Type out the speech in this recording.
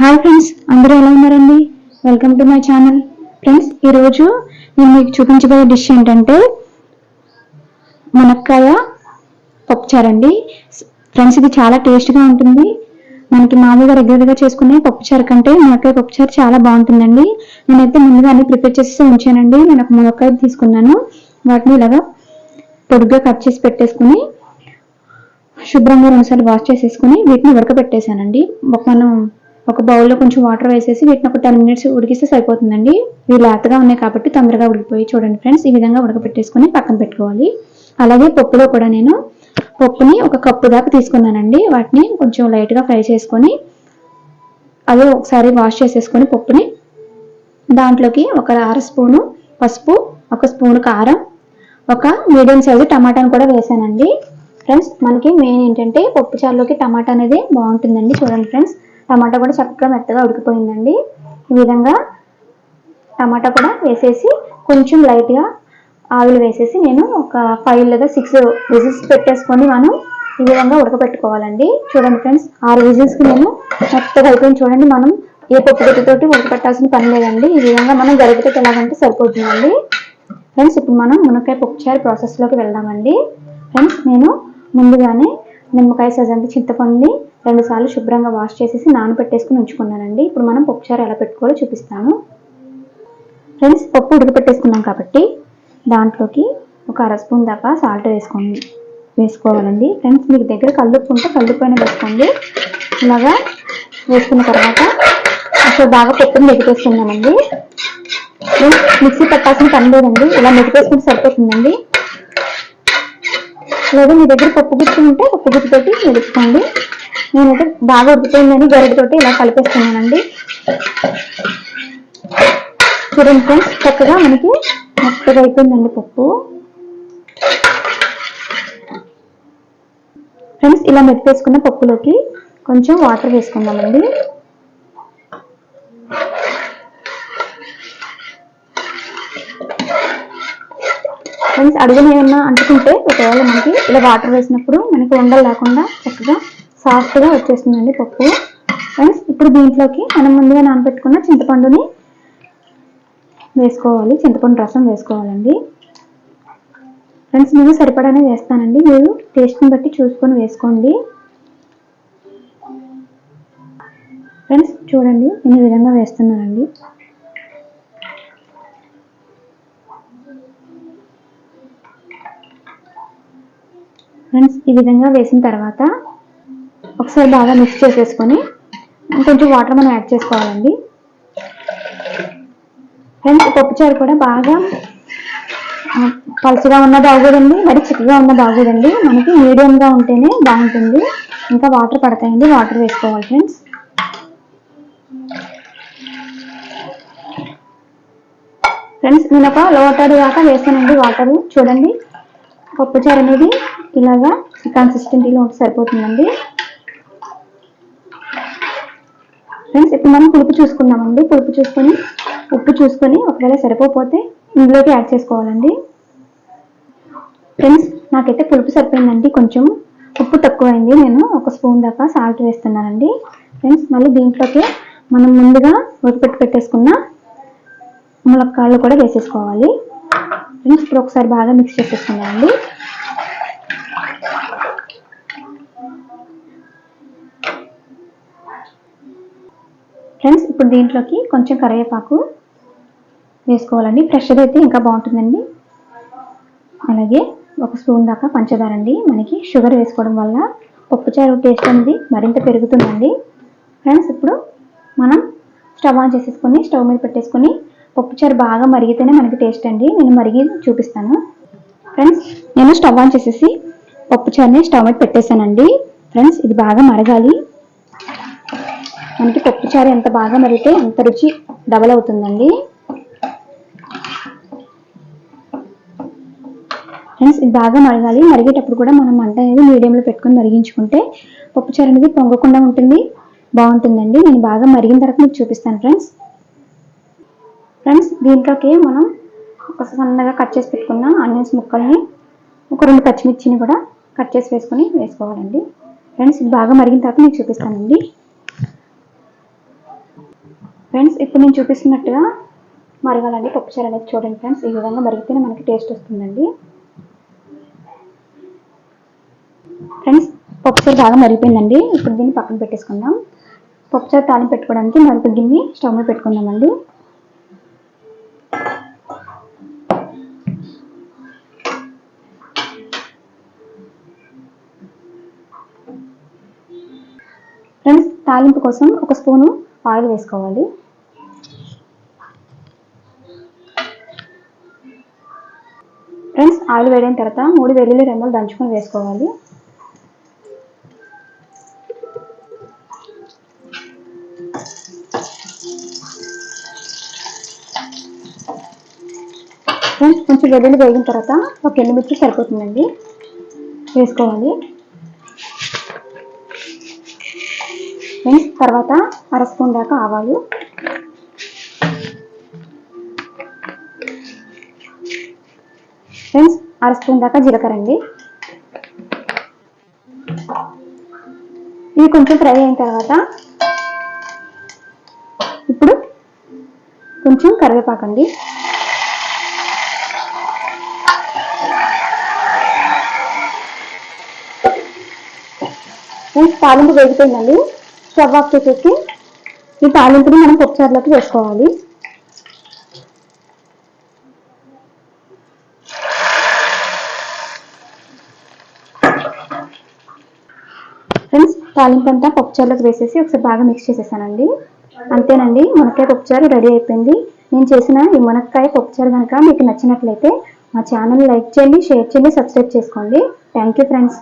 Hi friends అందరూ ఎలా ఉన్నారండి? Welcome to my channel friends ఈరోజు నేను మీకు చూపించబోయే డిష్ ఏంటంటే మునక్కాయ పప్పుచారు అండి ఫ్రెండ్స్ ఇది చాలా టేస్ట్గా ఉంటుంది. మనకి మామూలుగా రెగ్యులర్గా చేసుకునే పప్పుచారు కంటే మునక్కాయ పప్పుచారు చాలా బాగుంటుందండి. నేనైతే ముందుగా అన్ని ప్రిపేర్ చేసి ఉంచానండి. నేను ఒక మునక్కాయ తీసుకున్నాను. వాటిని ఇలాగా పొడుగ్గా కట్ చేసి పెట్టేసుకుని శుభ్రంగా రెండుసార్లు వాష్ చేసేసుకుని వీటిని ఉడకబెట్టేశానండి. ఒక మనం ఒక బౌల్లో కొంచెం వాటర్ వేసేసి వీటిని ఒక టెన్ మినిట్స్ ఉడికిస్తే సరిపోతుందండి. ఇవి లేతగా ఉన్నాయి కాబట్టి తొందరగా ఉడికిపోయి చూడండి ఫ్రెండ్స్ ఈ విధంగా ఉడకబెట్టేసుకుని పక్కన పెట్టుకోవాలి. అలాగే పప్పులో కూడా నేను పప్పుని ఒక కప్పు దాకా తీసుకున్నానండి. వాటిని కొంచెం లైట్గా ఫ్రై చేసుకొని అదే ఒకసారి వాష్ చేసేసుకొని పప్పుని దాంట్లోకి ఒక అర స్పూను పసుపు ఒక స్పూను కారం ఒక మీడియం సైజు టమాటాను కూడా వేసానండి. ఫ్రెండ్స్ మనకి మెయిన్ ఏంటంటే పప్పు చారులోకి టమాటా అనేది బాగుంటుందండి. చూడండి ఫ్రెండ్స్ టమాటా కూడా చక్కగా మెత్తగా ఉడికిపోయిందండి. ఈ విధంగా టమాటా కూడా వేసేసి కొంచెం లైట్గా ఆవిరి వేసేసి నేను ఒక ఫైవ్ లేదా సిక్స్ విజిల్స్ పెట్టేసుకొని మనం ఈ విధంగా ఉడకబెట్టుకోవాలండి చూడండి ఫ్రెండ్స్ ఆరు విజిల్స్కి నేను మెత్తగా అయిపోయింది. చూడండి మనం ఏ పప్పు గుడ్డతోటి ఉడకపెట్టాల్సిన పని లేదండి. ఈ విధంగా మనం గరిటతో ఎలాగంటే సరిపోతుందండి. ఫ్రెండ్స్ ఇప్పుడు మనం మునక్కాయ పప్పుచారు ప్రాసెస్లోకి వెళ్దామండి. ఫ్రెండ్స్ నేను ముందుగానే నిమ్మకాయ సజంత చింతపండుని రెండు సార్లు శుభ్రంగా వాష్ చేసేసి నానబెట్టేసుకుని ఉంచుకున్నానండి. ఇప్పుడు మనం పప్పుచారు ఎలా పెట్టుకోవాలో చూపిస్తాను. ఫ్రెండ్స్ పప్పు ఉడకపెట్టేసుకున్నాం కాబట్టి దాంట్లోకి ఒక అర స్పూన్ దాకా సాల్ట్ వేసుకోండి. వేసుకోవాలండి. ఫ్రెండ్స్ మీకు దగ్గర కల్లుప్పు ఉంటే కల్లుపైన వేసుకోండి. ఇలాగా వేసుకున్న తర్వాత అసలు బాగా పప్పుని మెదిపేసుకున్నామండి మిక్సీ పట్టాల్సిన పని లేదండి. ఇలా మెతికేసుకుంటే సరిపోతుందండి. లేదా మీ దగ్గర పప్పు గుర్తు ఉంటే పప్పు గుర్తుతోటి మెలుచుకోండి నేనైతే బాగా ఉడికిపోయిందని గరిటతోటి ఇలా కలిపేస్తున్నానండి. చూడండి ఫ్రెండ్స్ చక్కగా మనకి మెత్తగా అయిపోయిందండి పప్పు. ఫ్రెండ్స్ ఇలా మెత్తేసుకున్న పప్పులోకి కొంచెం వాటర్ వేసుకుందామండి. ఫ్రెండ్స్ అడుగున ఏమన్నా అంటుకుంటే ఒకవేళ మనకి ఇలా వాటర్ వేసినప్పుడు మనకి ఉండలు లేకుండా చక్కగా సాఫ్ట్గా వచ్చేస్తుందండి పప్పు. ఫ్రెండ్స్ ఇప్పుడు దీంట్లోకి మనం ముందుగా నానబెట్టుకున్న చింతపండుని వేసుకోవాలి. చింతపండు రసం వేసుకోవాలండి. ఫ్రెండ్స్ నేను సరిపడానే వేస్తానండి. మీరు టేస్ట్ని బట్టి చూసుకొని వేసుకోండి. ఫ్రెండ్స్ చూడండి నేను ఈ విధంగా వేస్తున్నానండి. ఫ్రెండ్స్ ఈ విధంగా వేసిన తర్వాత ఒకసారి బాగా మిక్స్ చేసేసుకొని కొంచెం వాటర్ మనం యాడ్ చేసుకోవాలండి. ఫ్రెండ్స్ పప్పుచారు కూడా బాగా పలుచగా ఉన్న బాగోదండి మరి చిక్కగా ఉన్న బాగోదండి. మనకి మీడియంగా ఉంటేనే బాగుంటుంది. ఇంకా వాటర్ పడతాయండి వాటర్ వేసుకోవాలి ఫ్రెండ్స్. ఫ్రెండ్స్ నేను ఒక లోటర్ దాకా వేస్తానండి వాటర్. చూడండి పప్పుచారు అనేది ఇలాగా కన్సిస్టెంటీలో ఉంటే సరిపోతుందండి. ఫ్రెండ్స్ ఇప్పుడు మనం పులుపు చూసుకుందామండి. పులుపు చూసుకొని ఉప్పు చూసుకొని ఒకవేళ సరిపోతే ఇందులోకి యాడ్ చేసుకోవాలండి. ఫ్రెండ్స్ నాకైతే పులుపు సరిపోయిందండి. కొంచెం ఉప్పు తక్కువైంది. నేను ఒక స్పూన్ దాకా సాల్ట్ వేస్తున్నానండి. ఫ్రెండ్స్ మళ్ళీ దీంట్లోకి మనం ముందుగా ఉడకపెట్టి పెట్టేసుకున్న ములక్కాళ్ళు కూడా వేసేసుకోవాలి. ఫ్రెండ్స్ ఇప్పుడు ఒకసారి బాగా మిక్స్ చేసేసుకున్నామండి ఫ్రెండ్స్ ఇప్పుడు దీంట్లోకి కొంచెం కరివేపాకు వేసుకోవాలండి. ఫ్రెష్గా అయితే ఇంకా బాగుంటుందండి. అలాగే ఒక స్పూన్ దాకా పంచదార అండి. మనకి షుగర్ వేసుకోవడం వల్ల పప్పుచారు టేస్ట్ అనేది మరింత పెరుగుతుందండి. ఫ్రెండ్స్ ఇప్పుడు మనం స్టవ్ ఆన్ చేసేసుకొని స్టవ్ మీద పెట్టేసుకొని పప్పుచారు బాగా మరిగితేనే మనకి టేస్ట్ అండి. నేను మరిగి చూపిస్తాను. ఫ్రెండ్స్ నేను స్టవ్ ఆన్ చేసేసి పప్పుచారుని స్టవ్ మీద పెట్టేశానండి. ఫ్రెండ్స్ ఇది బాగా మరగాలి. మనకి పప్పుచారు ఎంత బాగా మరిగితే అంత రుచి డబల్ అవుతుందండి. ఫ్రెండ్స్ ఇది బాగా మరగాలి. మరిగేటప్పుడు కూడా మనం మంట అనేది మీడియంలో పెట్టుకొని మరిగించుకుంటే పప్పుచారు అనేది పొంగకుండా ఉంటుంది బాగుంటుందండి. నేను బాగా మరిగిన తర్వాత మీకు చూపిస్తాను ఫ్రెండ్స్ ఫ్రెండ్స్ దీంట్లోకి మనం ఒక సన్నగా కట్ చేసి పెట్టుకున్న ఆనియన్స్ ముక్కల్ని ఒక రెండు పచ్చిమిర్చిని కూడా కట్ చేసి వేసుకొని వేసుకోవాలండి. ఫ్రెండ్స్ ఇది బాగా మరిగిన తర్వాత మీకు చూపిస్తానండి. ఫ్రెండ్స్ ఇప్పుడు నేను చూపిస్తున్నట్టుగా మరగాలండి పప్పుచారు అనేది చూడండి ఫ్రెండ్స్. ఈ విధంగా మరిగితేనే మనకి టేస్ట్ వస్తుందండి. ఫ్రెండ్స్ పప్పుచారు బాగా మరిగిపోయిందండి. ఇప్పుడు దీన్ని పక్కన పెట్టేసుకుందాం. పప్పుచారు తాలింపు పెట్టుకోవడానికి మరొక గిన్నె స్టవ్ మీద పెట్టుకుందామండి. ఫ్రెండ్స్ తాలింపు కోసం ఒక స్పూను ఆయిల్ వేసుకోవాలి. ఆయిల్ వేడిన తర్వాత మూడు వెల్లుల్లి రెమ్మలు దంచుకొని వేసుకోవాలి. ఫ్రెండ్స్ కొంచెం వెల్లుల్లి వేగిన తర్వాత ఒక ఎల్లుమిర్చి సరిపోతుందండి. వేసుకోవాలి. ఫ్రెండ్స్ తర్వాత అర స్పూన్ దాకా ఆవాలు. ఫ్రెండ్స్ అర స్పూన్ దాకా జీలకర్ర అండి. ఇవి కొంచెం ఫ్రై అయిన తర్వాత ఇప్పుడు కొంచెం కరివేపాకండి ఫ్రెండ్స్ తాలింపు వేగిపోయిందండి. స్టవ్ ఆఫ్ చేసేసి ఈ తాలింపుని మనం పప్పుచారులోకి వేసుకోవాలి. ఫ్రెండ్స్ తాలింపు అంతా పప్పుచారులోకి వేసేసి ఒకసారి బాగా మిక్స్ చేసేసానండి. అంతేనండి మునక్కాయ పప్పుచారు రెడీ అయిపోయింది. నేను చేసిన ఈ మునక్కాయ పప్పుచారు కనుక మీకు నచ్చినట్లయితే మా ఛానల్ లైక్ చేయండి షేర్ చేయండి సబ్స్క్రైబ్ చేసుకోండి. Thank you friends.